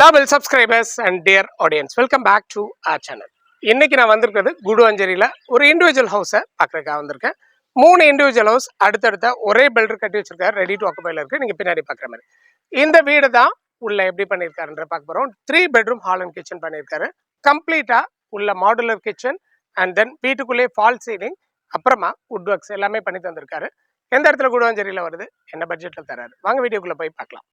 லாபல் subscribers and dear audience welcome back to our channel இன்னைக்கு நான் வந்திருக்கிறது குடுவஞ்சேரியில் ஒரு இண்டிவிஜுவல் ஹவுஸை பார்க்குறக்காக வந்திருக்கேன். மூணு இண்டிவிஜுவல் ஹவுஸ் அடுத்தடுத்த ஒரே பில்டர் கட்டி வச்சிருக்காரு ரெடி டு ஆக்குபைல இருக்கு. நீங்கள் பின்னாடி பார்க்குற மாதிரி. இந்த வீடு தான் உள்ள எப்படி பண்ணியிருக்காருன்ற பார்க்க போகிறோம் three bedroom hall and kitchen பண்ணியிருக்காரு. கம்ப்ளீட்டாக உள்ள மாடுலர் கிச்சன் அண்ட் தென் வீட்டுக்குள்ளேயே ஃபால் சீலிங் அப்புறமா உட் ஒர்க்ஸ் எல்லாமே பண்ணி தந்திருக்காரு. எந்த இடத்துல குடுவஞ்சேரியில் வருது? என்ன பட்ஜெட்டில் தராரு? வாங்க வீடியோக்குள்ளே போய் பார்க்கலாம்.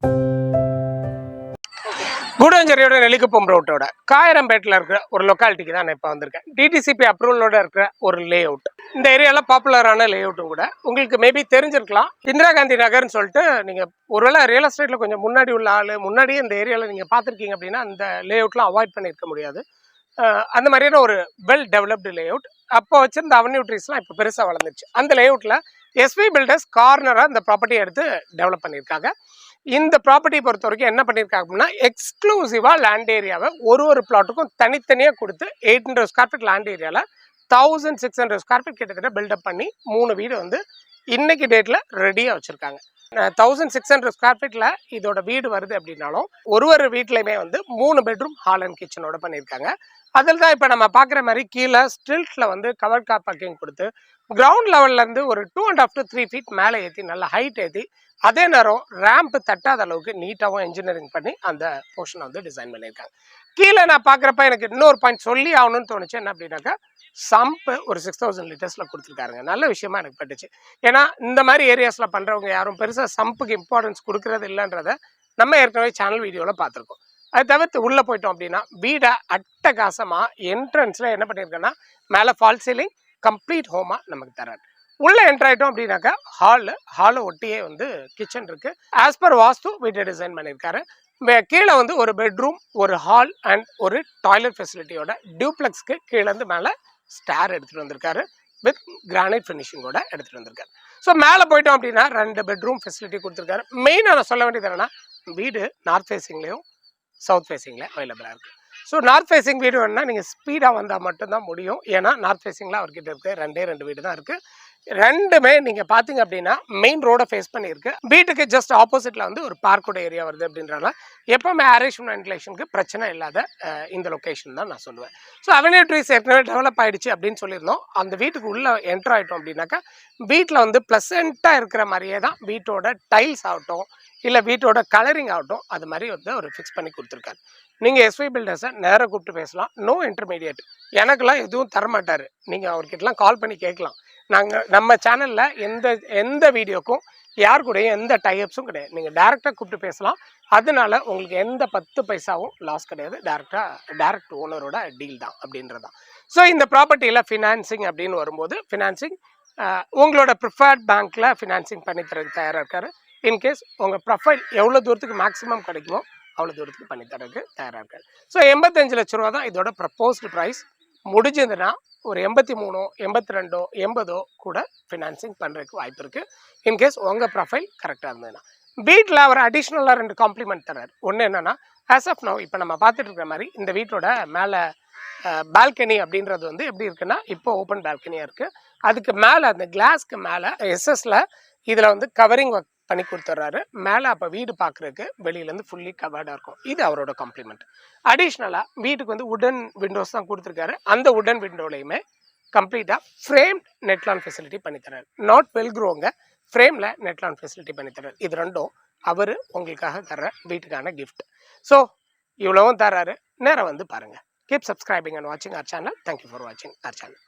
கூடஞ்சேரியோட நெல்லிக்குப்பம் ரோட்டோட காயரம்பேட்டில் இருக்கிற ஒரு லொக்காலிட்டிக்கு தான் நான் இப்போ வந்திருக்கேன். டிடிசிபி அப்ரூவலோட இருக்கிற ஒரு லே அவுட் இந்த ஏரியாவில் பாப்புலரான லே அவுட்டும் கூட. உங்களுக்கு மேபி தெரிஞ்சிருக்கலாம். இந்திரா காந்தி நகர்னு சொல்லிட்டு நீங்கள் ஒருவேளை ரியல் எஸ்டேட்டில் கொஞ்சம் முன்னாடி உள்ள ஆள் முன்னாடியே இந்த ஏரியாவில் நீங்கள் பார்த்துருக்கீங்க அப்படின்னா அந்த லே அவுட்லாம் அவாய்ட் பண்ணியிருக்க முடியாது. அந்த மாதிரியான ஒரு வெல் டெவலப்டு லே அவுட் அப்போ வச்சிருந்த அவென்யூ ட்ரீஸ்லாம் இப்போ பெருசாக வளர்ந்துச்சு அந்த லே அவுட்டில் எஸ்பி பில்டர்ஸ் கார்னராக இந்த ப்ராப்பர்ட்டியை எடுத்து டெவலப் பண்ணியிருக்காங்க இந்த ப்ராப்பர்ட்டியை பொறுத்த வரைக்கும் என்ன பண்ணியிருக்காங்க அப்படின்னா எக்ஸ்க்ளூசிவாக லேண்ட் ஏரியாவை ஒரு ஒரு பிளாட்டுக்கும் தனித்தனியாக கொடுத்து eight hundred square feet land ஏரியாவில் thousand six hundred square feet கிட்டத்தட்ட பில்டப் பண்ணி மூணு வீடு வந்து இன்னைக்கு டேட்டில் ரெடியாக வச்சுருக்காங்க. தௌசண்ட் சிக்ஸ் ஹண்ட்ரட் ஸ்கொயர் ஃபீட்டில் இதோட வீடு வருது அப்படின்னாலும் ஒரு ஒரு வீட்லையுமே வந்து மூணு பெட்ரூம் ஹால் அண்ட் கிச்சனோட பண்ணியிருக்காங்க. அதில் தான் இப்போ நம்ம பார்க்குற மாதிரி கீழே ஸ்டில்ட்டில் வந்து கவர் கார் பார்க்கிங் கொடுத்து கிரவுண்ட் லெவல்லேருந்து ஒரு two and half to three feet மேலே ஏற்றி நல்லா ஹைட் ஏற்றி அதே நேரம் ரேம்ப் தட்டாத அளவுக்கு நீட்டாகவும் இன்ஜினியரிங் பண்ணி அந்த போர்ஷனை வந்து டிசைன் பண்ணியிருக்காங்க. கீழே நான் பார்க்குறப்ப எனக்கு இன்னொரு பாயிண்ட் சொல்லி ஆகணும்னு தோணுச்சு. என்ன அப்படின்னாக்கா சம்பு ஒரு சிக்ஸ் தௌசண்ட் லிட்டர்ஸில் கொடுத்துருக்காருங்க. நல்ல விஷயமா எனக்கு பட்டுச்சு. ஏன்னா இந்த மாதிரி ஏரியாஸில் பண்ணுறவங்க யாரும் பெருசாக சம்புக்கு இம்பார்ட்டன்ஸ் கொடுக்கறது இல்லைன்றத நம்ம ஏற்கனவே சேனல் வீடியோவில் பார்த்துருக்கோம். அது தவிர்த்து உள்ளே போயிட்டோம் அப்படின்னா வீடை அட்டகாசமாக என்ட்ரன்ஸில் என்ன பண்ணியிருக்கேன்னா மேலே ஃபால் சீலிங் கம்ப்ளீட் ஹோமாக நமக்கு தராரு உள்ளே என்ட்ரு ஆகிட்டோம் அப்படின்னாக்கா ஹாலு ஹாலை ஒட்டியே வந்து கிச்சன் இருக்குது ஆஸ் பர் வாஸ்து வீட்டை டிசைன் பண்ணியிருக்காரு. கீழே வந்து ஒரு பெட்ரூம் ஒரு ஹால் அண்ட் ஒரு டாய்லெட் ஃபெசிலிட்டியோட டியூப்ளெக்ஸ்க்கு கீழேருந்து மேலே ஸ்டார் எடுத்துகிட்டு வந்திருக்காரு. வித் கிரானைட் ஃபினிஷிங்கோட எடுத்துகிட்டு வந்திருக்காரு. ஸோ மேலே போயிட்டோம் அப்படின்னா ரெண்டு பெட்ரூம் ஃபெசிலிட்டி கொடுத்துருக்காரு. மெயினாக நான் சொல்ல வேண்டியது என்னன்னா வீடு நார்த் ஃபேஸிங்லேயும் சவுத் ஃபேஸிங்கில் அவைலபிளாக இருக்குது ஸோ நார்த் ஃபேஸிங் வீடு வேணுன்னா நீங்கள் ஸ்பீடாக வந்தால் மட்டும்தான் முடியும். ஏன்னா நார்த் ஃபேஸிங்கில் அவர்கிட்ட இருக்குது ரெண்டே ரெண்டு வீடு தான் இருக்குது ரெண்டுமே நீங்கள் பார்த்தீங்க அப்படின்னா மெயின் ரோடை ஃபேஸ் பண்ணியிருக்கு. வீட்டுக்கு ஜஸ்ட் ஆப்போசிட்டில் வந்து ஒரு பார்க்கோட ஏரியா வருது அப்படின்றனால எப்போவுமே ஏரேஷன் வென்டிலேஷனுக்கு பிரச்சனை இல்லாத இந்த லொக்கேஷன் தான் நான் சொல்லுவேன். ஸோ அவென்யூ ட்ரீஸ் ஏற்கனவே டெவலப் ஆயிடுச்சு அப்படின்னு சொல்லியிருந்தோம். அந்த வீட்டுக்கு உள்ளே என்டர் ஆகிட்டோம் அப்படின்னாக்கா வீட்டில் வந்து ப்ளசண்ட்டாக இருக்கிற மாதிரியே தான் வீட்டோட டைல்ஸ் ஆகட்டும் இல்லை வீட்டோட கலரிங் ஆகட்டும் அது மாதிரி வந்து அவர் ஃபிக்ஸ் பண்ணி கொடுத்துருக்காரு. நீங்கள் எஸ்வி பில்டர்ஸை நேராக கூப்பிட்டு பேசலாம். நோ இன்டர்மீடியட் எனக்கெல்லாம் எதுவும் தரமாட்டார். நீங்கள் அவர்கிட்டலாம் கால் பண்ணி கேட்கலாம். நாங்கள் நம்ம சேனலில் எந்த எந்த வீடியோக்கும் யார் கூடயும் எந்த டைப்ஸும் கிடையாது. நீங்கள் டேரெக்டாக கூப்பிட்டு பேசலாம். அதனால உங்களுக்கு எந்த பத்து பைசாவும் லாஸ் கிடையாது. டேரெக்டாக டேரக்ட் ஓனரோட டீல் தான் அப்படின்றது தான். ஸோ இந்த ப்ராப்பர்ட்டியில் ஃபினான்சிங் அப்படின்னு வரும்போது ஃபினான்சிங் உங்களோட ப்ரிஃபர்ட் பேங்க்கில் ஃபினான்சிங் பண்ணி தரதுக்கு தயாராக இருக்காரு. இன்கேஸ் உங்கள் ப்ரொஃபைல் எவ்வளோ தூரத்துக்கு மேக்ஸிமம் கிடைக்குமோ அவ்வளோ தூரத்துக்கு பண்ணி தரதுக்கு தயாராக இருக்காரு. ஸோ எண்பத்தஞ்சு லட்ச ரூபா தான் இதோட ப்ரப்போஸ்டு ப்ரைஸ் முடிஞ்சதுன்னா ஒரு எண்பத்தி மூணோ எண்பத்தி ரெண்டோ எண்பதோ கூட ஃபினான்சிங் பண்ணுறதுக்கு வாய்ப்பு இருக்குது இன்கேஸ் உங்கள் ப்ரொஃபைல் கரெக்டாக இருந்ததுன்னா. வீட்டில் அவர் அடிஷ்னலாக ரெண்டு காம்ப்ளிமெண்ட் தரார் ஒன்று என்னென்னா ஆஸ் ஆஃப் நோ இப்போ நம்ம பார்த்துட்டு இருக்கிற மாதிரி இந்த வீட்டோட மேலே பால்கனி அப்படின்றது வந்து எப்படி இருக்குன்னா இப்போ ஓப்பன் பால்கனியாக இருக்குது அதுக்கு மேலே அந்த கிளாஸ்க்கு மேலே எஸ்எஸ்ல இதில் வந்து கவரிங் ஒர்க் பண்ணி கொடுத்துட்றாரு மேலே அப்போ வீடு பார்க்குறதுக்கு வெளியிலேருந்து ஃபுல்லி கவர்டாக இருக்கும். இது அவரோட காம்ப்ளிமெண்ட் அடிஷ்னலாக வீட்டுக்கு வந்து உடன் விண்டோஸ் தான் கொடுத்துருக்காரு. அந்த உடன் விண்டோலையுமே கம்ப்ளீட்டாக ஃப்ரேம் நெட்லான் ஃபெசிலிட்டி பண்ணித்தராரு நாட் வெல் க்ரோங்க ஃப்ரேமில் நெட்லான் ஃபெசிலிட்டி பண்ணித்தராரு இது ரெண்டும் அவர் உங்களுக்காக தர்ற வீட்டுக்கான கிஃப்ட் ஸோ இவ்வளவும் தர்றாரு. நேரம் வந்து பாருங்கள் கீப் சப்ஸ்கிரைபிங் அண்ட் வாட்சிங் ஆர் சேனல் தேங்க்யூ ஃபார் வாட்சிங் ஆர் சேனல்